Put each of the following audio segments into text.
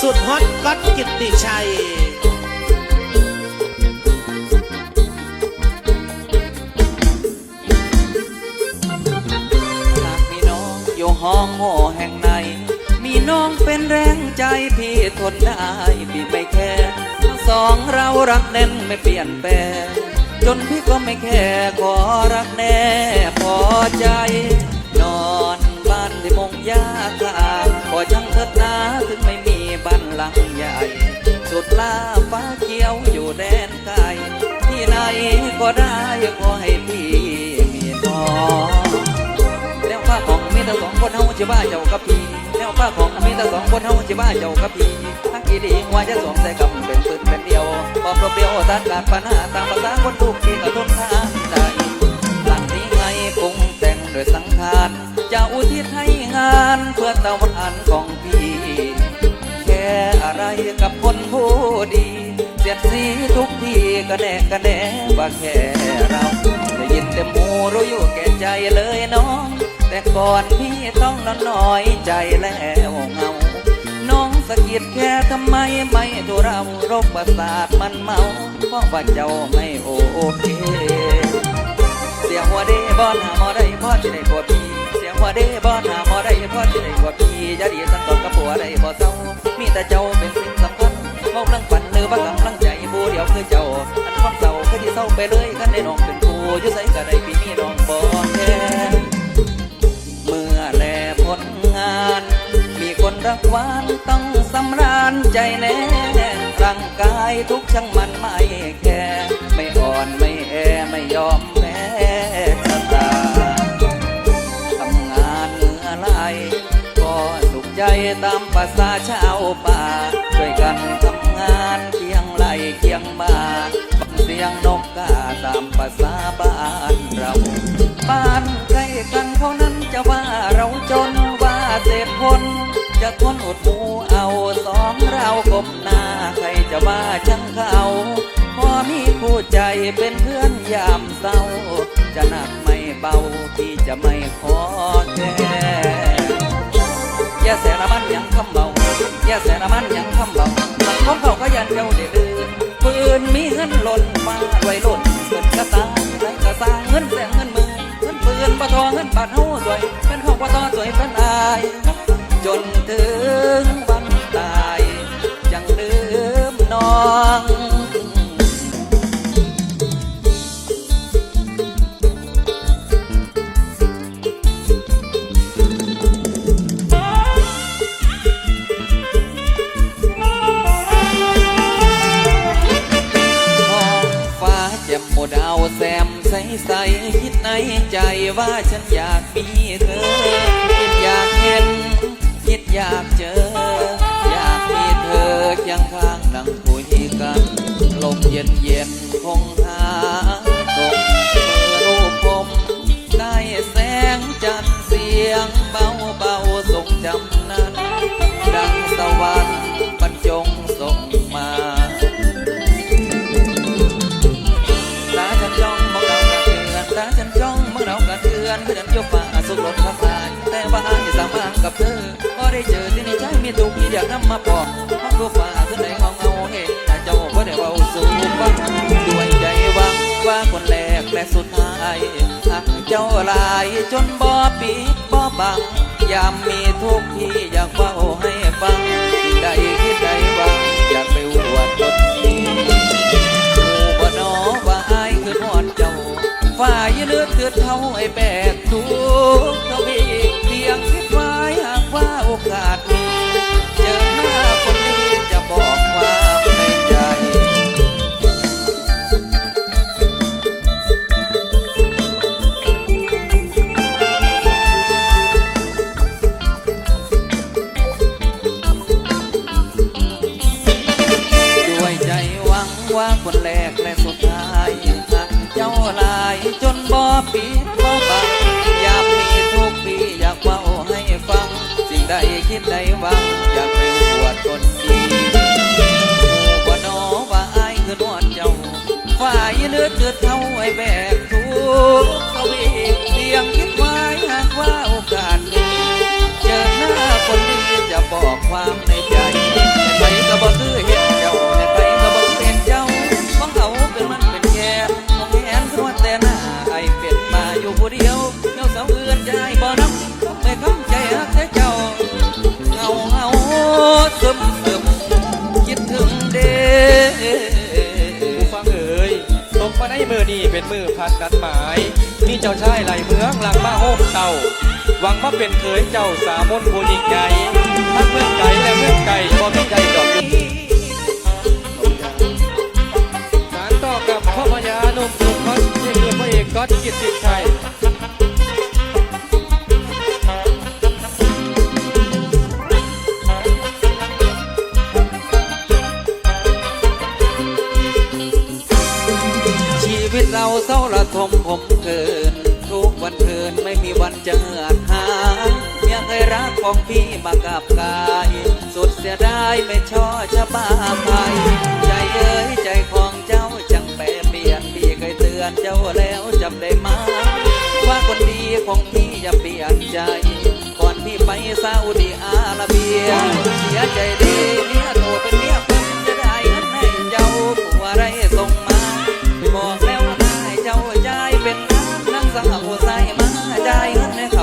สุดฮอตก๊อตกิตติชัย หากมีน้องอยู่ห้องหอแห่งไหน มีน้องเป็นแรงใจพี่ทนได้พี่ไม่แค่สองเรารักแน่นไม่เปลี่ยนแปลงจนพี่ก็ไม่แค่ขอรักแน่พอใจ มีแต่สองคนเฮาจะบ้าเจ้ากับพี่แนวป้าของมีแต่สองคนเฮาจะบ้าเจ้ากับพี่ทั้งกี่ดีว่าจะสองใจกับเป็นปืนเป็นเดียวบอกเปรียวตานการปัญหาตามภาษาคนทุกที่กระทนทางใจหลังนี้ไงปรุงแต่งโดยสังขารจะอุทิศให้งานเพื่อตะวันของพี่แค่อะไรกับคนผู้ดีเสียดสีทุกทีก็แน่ก็แน่ว่าแค่เราได้ยินแต่หมูรู้อยู่แก่ใจเลยน้อง แต่ก่อนพี่ต้องนอนน้อยใจแล้วเหงา น้องสะกิดแค่ทำไมไม่ดูเราโรคประสาทมันเมาเพราะว่าเจ้าไม่โอเค เสียงหัวเด้บอนหาหมอได้พ่อจะได้กว่าพี่ เสียงหัวเด้บอนหาหมอได้พ่อจะได้กว่าพี่จะดีสังตอนกับผัวได้บ่เศร้ามีแต่เจ้าเป็นสิ่งสำคัญมองเรื่งฝันหรือว่ากำลังใจผู้เดียวคือเจ้า อันความเศร้าคือที่เศร้าไปเลยคันได้น้องเป็นผู้อยู่ใส่ก็ได้พี่มีน้องบ่แค่ มีคนรักหวานต้องสำราญใจแน่ร่างกายทุกช่างมันไม่แค่ไม่อ่อนไม่แอไม่ยอมแพ้ชะตาทำงานเหงื่อไหลก็สุขใจตามภาษาชาวป่าช่วยกันทำงานเคียงไหลเคียงมาเสียงนกกาตามภาษาบ้านเราบ้าน จะทนอดหูเอาสองเรากบหน้าใครจะว่าช่างเขาพอมีคู่ใจเป็นเพื่อนยามเศร้า จะหนักไม่เบาที่จะไม่ขอแก้อย่าแสนมันยังคำเบาอย่าแสนมันยังคำเบาสังคมเขาก็ยันเจ้าเดือดปืนมีเงินหล่นมาไว้หล่นเงินกระตายไรกระตางเงินแสนเงินหมือเงินปืนปะทองเงินบาทเฮาสวยเป็นของปะทอสวยเป็นอาย จนถึงวันตายยังลืมน้องท้องฟ้าแจ่มหมดเอาแซมใสใสๆคิดในใจว่าฉันอยากมีเธอคิดอยากเห็น คิดอยากเจอ อยากมีเธอเคียงข้างนั่งคุยกัน ลมเย็นเย็นคงหาตกเมื่อรูปผมได้แสงจันทร์เสียงเบาเบาส่งจำนั้น ดังสวรรค์บรรจงส่งมาตาฉันจ้องมองเรากระเทือนตาฉันจ้องมองเรากระเทือนคือฉันยกฟ้าสุกลด สามารถกับเธอพอได้เจอที่ในใจมีทุกที่อยากนำมาปอกมองดูฟ้าขึ้นในห้องเอาเห็นแต่เจ้าว่าได้เบาสูงบ้างด้วยใจหวังว่าคนแรกและสุดท้ายหักเจ้าลายจนบ่ปิดบ่บังยามมีทุกข์ที่อยากเฝ้าให้ฟังสิ่ใดคิดใดหวังอยากไปอวดคนนี้ผู้บ่นอว่าอายคือหอดเจ้าฝ่ายเลือดเถือดเท่าไอ้แบกทุกข์เคำใจแต่เจ้าเงาเงาซึมซึมคิดถึงเด็กฟังเอ๋ยตกมาในมือนี่เป็นมือพันนัดหมายนี่เจ้าชายไหลเมืองหลังบ้าโฮมเต่าหวังว่าเป็นเคยเจ้าสามนผู้ยิ่งใหญ่ทั้งเมืองไก่และเมืองไก่บ่มีใจดอกสารต่อกับพ่อพญานุ่มสุขคอนเชื่อพระเอกก๊อตกิดติดไทย นคืนไม่มีวันจะเหือดหายยังเคยรักของพี่มากับกาย สุดเสียดายไม่ช่อชะบ้าไปใจเอ้ยใจของเจ้าจังแปรเปลี่ยนพี่เคยเตือนเจ้าแล้วจำได้ไหมว่าคนดีของพี่อย่าเปลี่ยนใจ ก่อนพี่ไปซาอุดิอาระเบียเสียใจดี ม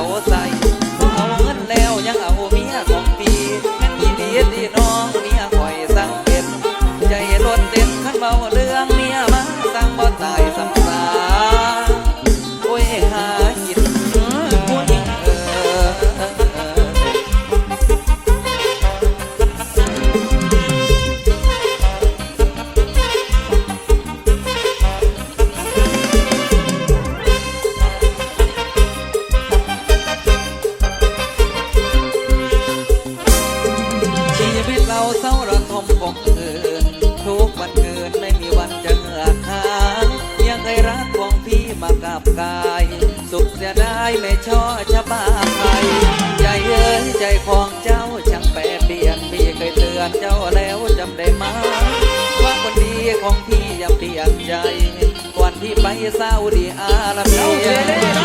ายไม่ช่อชะบ้าใครใจเอ้ยใจของเจ้าช่างแปรเปลี่ยนพี่เคยเตือนเจ้าแล้วจำได้ไหมว่าคนดีของพี่อย่าเปลี่ยนใจ วันที่ไปซาอุดีอาระเบีย